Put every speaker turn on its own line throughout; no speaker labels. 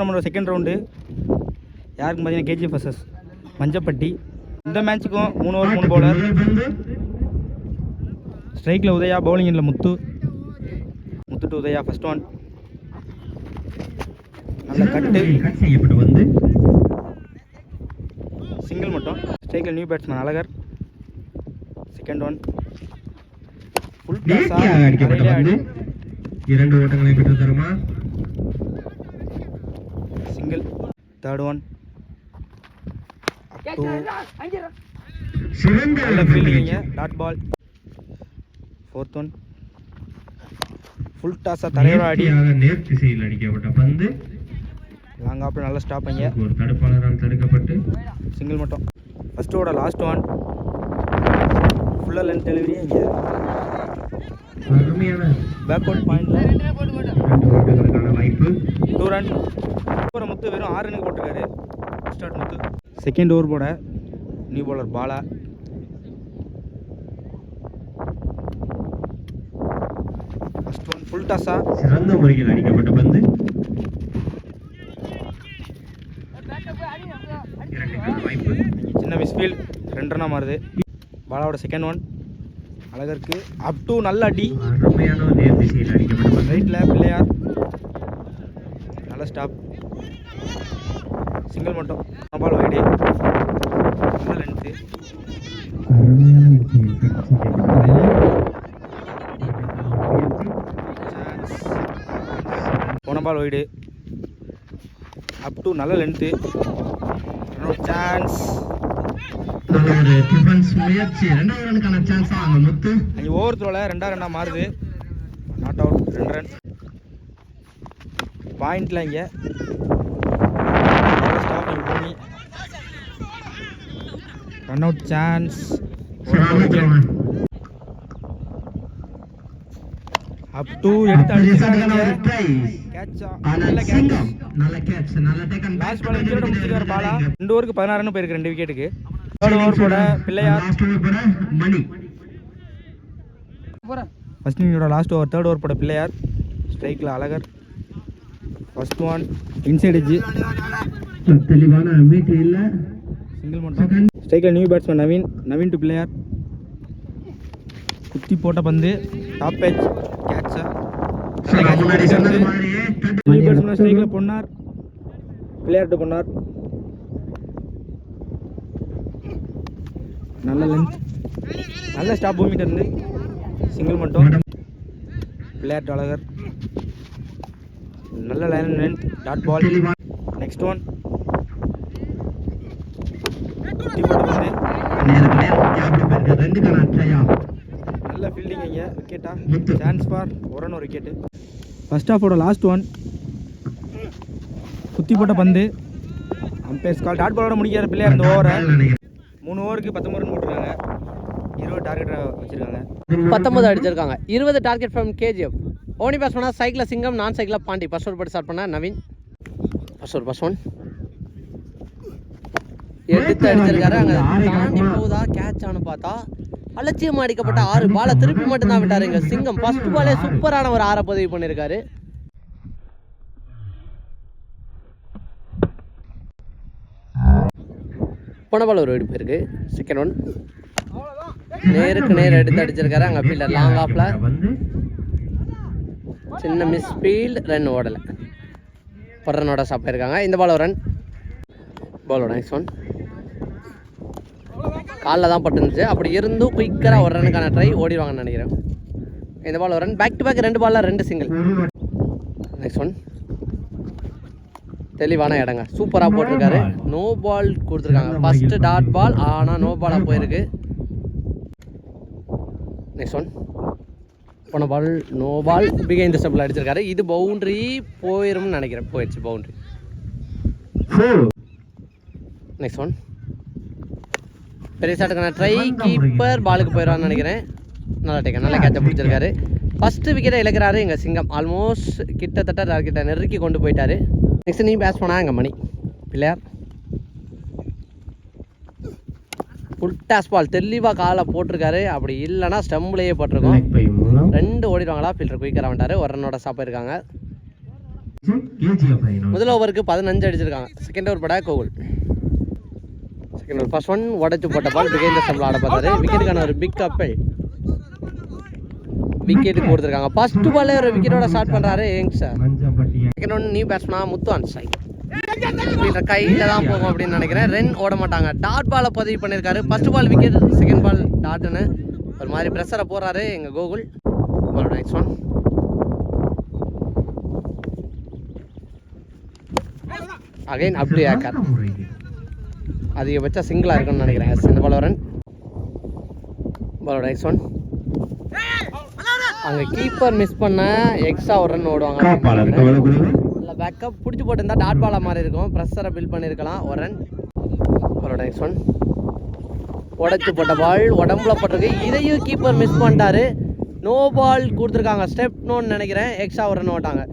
நம்மளோட second round யாருக்கும் பார்த்தீங்கன்னா கேஜி ஃபர்சஸ் மஞ்சப்பட்டி. இந்த மேட்ச்சுக்கும் மூணு ஓவர் மூணு பவுலர் ஸ்ட்ரைக்கில் Udaya பவுலிங்கில் Muthu Muthu. To Udaya first one நல்ல கட்டு
வந்து
சிங்கிள் மட்டும். ஸ்ட்ரைக்கில் new batsman Alagar. Second one full
அடிக்கப்பட்டு இரண்டு ஓட்டங்களை பெற்று தருமா
சிங்கிள் தேர்ட் நல்ல ஃபீல்டிங்க dot ball fourth one full டாஸாக
நேர் திசையில் அடிக்கப்பட்ட பந்து.
லாங் ஆப்பில் நல்லா ஸ்டாப் பண்ணிங்க
ஒரு தடுப்பாளரால் தடுக்கப்பட்டு.
சிங்கிள் மட்டும். ஃபஸ்ட்டோட லாஸ்ட் ஒன் ஃபுல்லாக லென்த் டெலிவரி இங்கே.
அருமையான
பேக்வர்ட் பாயிண்டில்
வாய்ப்பு.
வெறும் ஆறு ரனுக்கு போட்டிருக்காரு ஸ்டார்ட் முத்து. செகண்ட் ஓவர் போட. New bowler Bala. First one full டாஸா
சிறந்த முறையில் அடிக்கப்பட்ட பந்து.
சின்ன மிஸ்ஃபீல்ட் ரெண்டு ரன்னாக மாறுது. பாலாவோட செகண்ட் ஒன் அழகருக்கு அப் டு நல்ல அடி.
அருமையான ஒரு நேர் திசையில் அடிக்கப்பட்ட பந்து.
ரைட்டில் பிள்ளையார். நல்ல ஸ்டாப் சிங்கிள் மட்டும். பால் வைடி நல்ல லென்த்து போன பால் வைடு அப் டு நல்ல லென்த்து சான்ஸ்
முயற்சி ரனுக்கான சான்ஸ் முத்து
அங்கே ஓவர் த்ரோவில் ரெண்டா மாறுது. நாட் அவுட் ரெண்டு ரன் இங்கே. Bhoomi run out chance up to எடுத்து
அற்புதமான ஒரு
அடிச்சு
try.
கேட்சா நல்ல கேட்ச்
நல்ல catch, நல்ல and
லாஸ்ட் பால் விக்கெட் முடிச்சிருக்காரு பாலா. ரெண்டு ஓவருக்கு பதினாறு ரன் போயிருக்கு ரெண்டு விக்கெட்டுக்கு தேர்ட் ஓவர் போட பிள்ளையார்.
Last over போட மணி
ஃபர்ஸ்ட் இன்னிங்கோட லாஸ்ட் ஓவர் தேர்ட் ஓவர் போட பிள்ளையார். ஸ்ட்ரைக்கில் Alagar. First one inside edge
தெளிவான மீட் இல்ல.
சிங்கிள் மட்டும் ஸ்ட்ரைக்கில் new batsman Naveen Naveen to Pillaiyar குத்தி போட்ட பந்து. டாப் பேட்ச் கேட்சா நியூ பேட்ஸ்மேன் ஸ்ட்ரைக்கில் பொன்னார். பிள்ளையார் டு பொன்னார். நல்ல லென்த் நல்ல ஸ்டாப் பூமிட்டு இருந்து. சிங்கிள் மட்டும். பிள்ளையார் டு அழகர். நல்ல line length dot ball next one குத்தி போட்ட பந்து
நேருக்கு நேர்
நல்ல ஃபீல்டிங் இங்கே விக்கெட்டா சான்ஸ் ஃபார் ஒரு ஒரு விக்கெட்டு ஃபர்ஸ்ட் ஹாஃபோட லாஸ்ட் ஒன் குத்தி போட்ட பந்து. அம்பேஸ் கால் டாட் பாலோட முடிக்கிற பிள்ளையா இந்த ஓவரை மூணு ஓவருக்கு பத்தொம்பது ரன் போட்டிருக்காங்க. இருபது டார்கெட் வச்சிருக்காங்க.
பத்தொன்பது அடிச்சிருக்காங்க. இருபது டார்கெட் ஃப்ரம் கேஜிஎஃப் ஓனி பாஸ் பண்ணால் சைக்கிளில் சிங்கம் நான் சைக்கிளில் பாண்டி. ஃபர்ஸ்ட் ஓவர் படி ஸ்டார்ட் பண்ண Naveen. First over first one எடுத்து அடிச்சிருக்காரு அங்கே தாண்டி போகுதா? கேட்ச் ஆனு பார்த்தா அலட்சியம் அடிக்கப்பட்ட ஆறு பாலை திருப்பி மட்டும் தான் விட்டாரு இங்க சிங்கம். ஃபர்ஸ்ட் பாலே சூப்பரான ஒரு ஆறை பதிவு பண்ணியிருக்காரு போன பால் ஒரு வெடிப்பு இருக்கு. செகண்ட் ஒன் நேருக்கு நேர் எடுத்து அடிச்சிருக்காரு. அங்கே ஃபீல்டர் லாங் ஆஃப்ல
வந்து
சின்ன மிஸ் ஃபீல்டு ரன் ஓடலை. ஒரு ரன்னோட ஸ்டாப் இருக்காங்க இந்த பால் ஒரு ரன் பாலோட நெக்ஸ்ட் ஒன் காலில் தான் பட்டுருந்துச்சு. அப்படி இருந்தும் குயிக்கராக ஒரு ரனுக்கான ட்ரை ஓடிடுவாங்கன்னு நினைக்கிறேன். இந்த பால் ஒரு ரன் பேக் டு பேக் ரெண்டு பாலில் ரெண்டு சிங்கிள் நெக்ஸ்ட் ஒன் தெளிவான இடங்க. சூப்பராக போட்டிருக்காரு. நோ பால் கொடுத்துருக்காங்க. ஃபஸ்ட்டு டாட் பால் ஆனால் நோ பாலாக போயிருக்கு. நெக்ஸ்ட் ஒன் போன பால் நோ பால் பிகைண்ட் ஸ்டெப்பில் அடிச்சிருக்காரு. இது பவுண்ட்ரி போயிரும்னு நினைக்கிறேன். போயிடுச்சு பவுண்ட்ரி நெக்ஸ்ட் ஒன் பெரிய ஷாட்டுக்கான ட்ரை கீப்பர் பாலுக்கு போயிடுவான்னு நினைக்கிறேன். நல்லா டேக்க நல்லா கேட்ச பிடிச்சிருக்காரு ஃபஸ்ட்டு விக்கெட்டை இழக்கிறாரு எங்கள் சிங்கம். ஆல்மோஸ்ட் கிட்டத்தட்ட டார்கெட்டை நெருக்கி கொண்டு போயிட்டாரு. நெக்ஸ்ட் நீ பேட்ஸ் பண்ணா எங்கள் Mani? Pillaiyar full toss ball தெளிவாக காலை போட்டிருக்காரு. அப்படி இல்லைன்னா ஸ்டம்ப்லேயே போட்டிருக்கோம். ரெண்டு ஓடிடுவாங்களா? ஃபீல்டர் குயிக்கராக வந்துட்டாரு. ஒரு ரன்னோட ஸ்டாப் இருக்காங்க முதல் ஓவருக்கு பதினஞ்சு அடிச்சிருக்காங்க. செகண்ட் ஓவர் பட Gokul. Second over first one உடச்சு போட்ட பால் விகேந்திர ஸ்டம்பில் ஆட பார்த்தாரு. விக்கெட்டுக்கான ஒரு பிக் அப்பை விக்கெட் கொடுத்துருக்காங்க. ஃபர்ஸ்ட் பாலே ஒரு விக்கெட்டோட ஸ்டார்ட் பண்ணுறாரு யங்ஸ்டர்
மஞ்சப்பட்டிய
செகண்ட் ஒன் நியூ பேட்ஸ்மனா முத்து ஆன் ஸ்ட்ரைக் ஃபீல்டர் கையில் தான் போகும் அப்படின்னு நினைக்கிறேன். ரன் ஓட மாட்டாங்க. டாட் பாலை பதிவு பண்ணியிருக்காரு first ball wicket second ball டாட்னு ஒரு மாதிரி ப்ரெஷரை போடுறாரு எங்கள் கோகுல். நெக்ஸ்ட் ஒன் அகைன் அப்படி ஆக்கார் அதிகபட்ச சிங்கிளாக இருக்கும்னு நினைக்கிறேன். எஸ் இந்த பால் ரன் பாலோட நெக்ஸ்ட் ஒன் அங்கே கீப்பர் மிஸ் பண்ண எக்ஸ்ட்ரா ஒரு ரன் ஓடுவாங்க பேக்கப் பிடிச்சி போட்டிருந்தா டாட் பாலா மாதிரி இருக்கும். ப்ரெஷரை பில்ட் பண்ணியிருக்கலாம் ஒரு ரன் அவரோட நெக்ஸ்ட் ஒன் உடச்சி போட்ட பால் உடம்புல பட்டிருக்கு. இதையும் கீப்பர் மிஸ் பண்ணிட்டாரு. நோ பால் கொடுத்துருக்காங்க. ஸ்டெப் நோன்னு நினைக்கிறேன். எக்ஸ்ட்ரா ஒரு ரன் ஓட்டாங்க.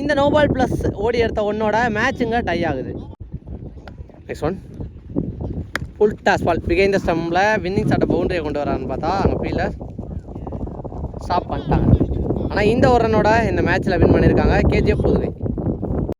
இந்த நோ பால் ப்ளஸ் ஓடி எடுத்த ஒன்னோட மேட்சுங்க டை ஆகுது. Next one full toss ball behind ஸ்டம்பில் winning சாட்டை பவுண்டரியை கொண்டு வரான்னு பார்த்தா அங்கே ஃபீல்டர் ஸ்டாப் பண்ணிட்டாங்க. ஆனால் இந்த ஒரு ரன்னோட இந்த மேட்ச்சில் வின் பண்ணியிருக்காங்க கேஜிஎஃப் புதுவை